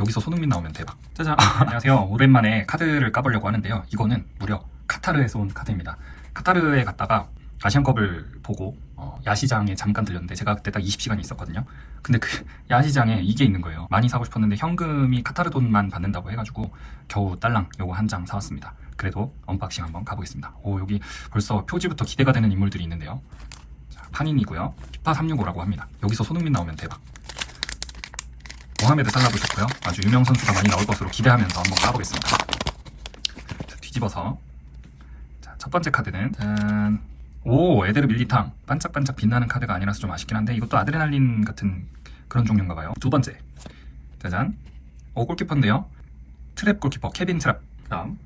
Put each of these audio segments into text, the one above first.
여기서 손흥민 나오면 대박. 짜잔. 안녕하세요. 오랜만에 카드를 까보려고 하는데요. 이거는 무려 카타르에서 온 카드입니다. 카타르에 갔다가 아시안컵을 보고 어, 야시장에 잠깐 들렸는데 제가 그때 딱 20시간이 있었거든요. 근데 그 야시장에 이게 있는 거예요. 많이 사고 싶었는데 현금이 카타르 돈만 받는다고 해가지고 겨우 딸랑 요거 한 장 사왔습니다. 그래도 언박싱 한번 가보겠습니다. 오 여기 벌써 표지부터 기대가 되는 인물들이 있는데요. 자, 판인이고요. 피파 365라고 합니다. 여기서 손흥민 나오면 대박. 모하메드 살라도 좋고요. 아주 유명 선수가 많이 나올 것으로 기대하면서 한번 까보겠습니다. 자, 뒤집어서 자, 첫 번째 카드는 짠. 오 에데르 밀리탕 반짝반짝 빛나는 카드가 아니라서 좀 아쉽긴 한데 이것도 아드레날린 같은 그런 종류인가 봐요. 두 번째 짜잔. 오 골키퍼인데요. 트랩 골키퍼 케빈 트랩. 다음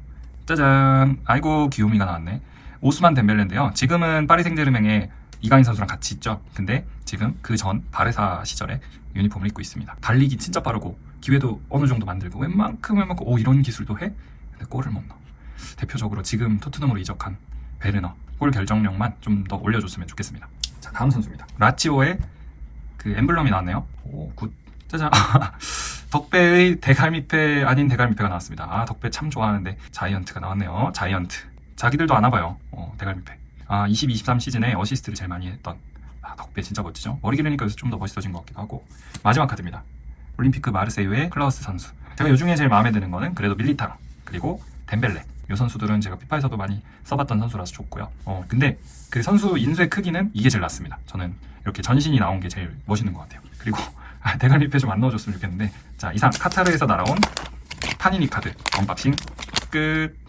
짜잔. 아이고 귀요미가 나왔네. 오스만 덴벨레인데요. 지금은 파리 생제르맹에 이강인 선수랑 같이 있죠. 근데 지금 그 전 바레사 시절에 유니폼을 입고 있습니다. 달리기 진짜 빠르고 기회도 어느 정도 만들고 웬만큼 웬만큼 오 이런 기술도 해? 근데 골을 못 넣어. 대표적으로 지금 토트넘으로 이적한 베르너 골 결정력만 좀 더 올려줬으면 좋겠습니다. 자 다음 선수입니다. 라치오의 그 엠블럼이 나왔네요. 오 굿. 짜잔. 덕배의 대갈미패 아닌 대갈미패가 나왔습니다. 아 덕배 참 좋아하는데 자이언트가 나왔네요. 자이언트. 자기들도 아나 봐요. 어, 대갈미패. 아 22, 23 시즌에 어시스트를 제일 많이 했던 아, 덕배 진짜 멋지죠. 머리 기르니까 요새 좀 더 멋있어진 것 같기도 하고 마지막 카드입니다. 올림피크 마르세유의 클라우스 선수. 제가 요 중에 제일 마음에 드는 거는 그래도 밀리탕 그리고 덴벨레. 이 선수들은 제가 피파에서도 많이 써봤던 선수라서 좋고요. 어 근데 그 선수 인수의 크기는 이게 제일 낫습니다. 저는 이렇게 전신이 나온 게 제일 멋있는 것 같아요. 그리고 아, 대갈미패 좀안 넣어줬으면 좋겠는데 자 이상 카타르에서 날아온 파니니 카드 언박싱 끝.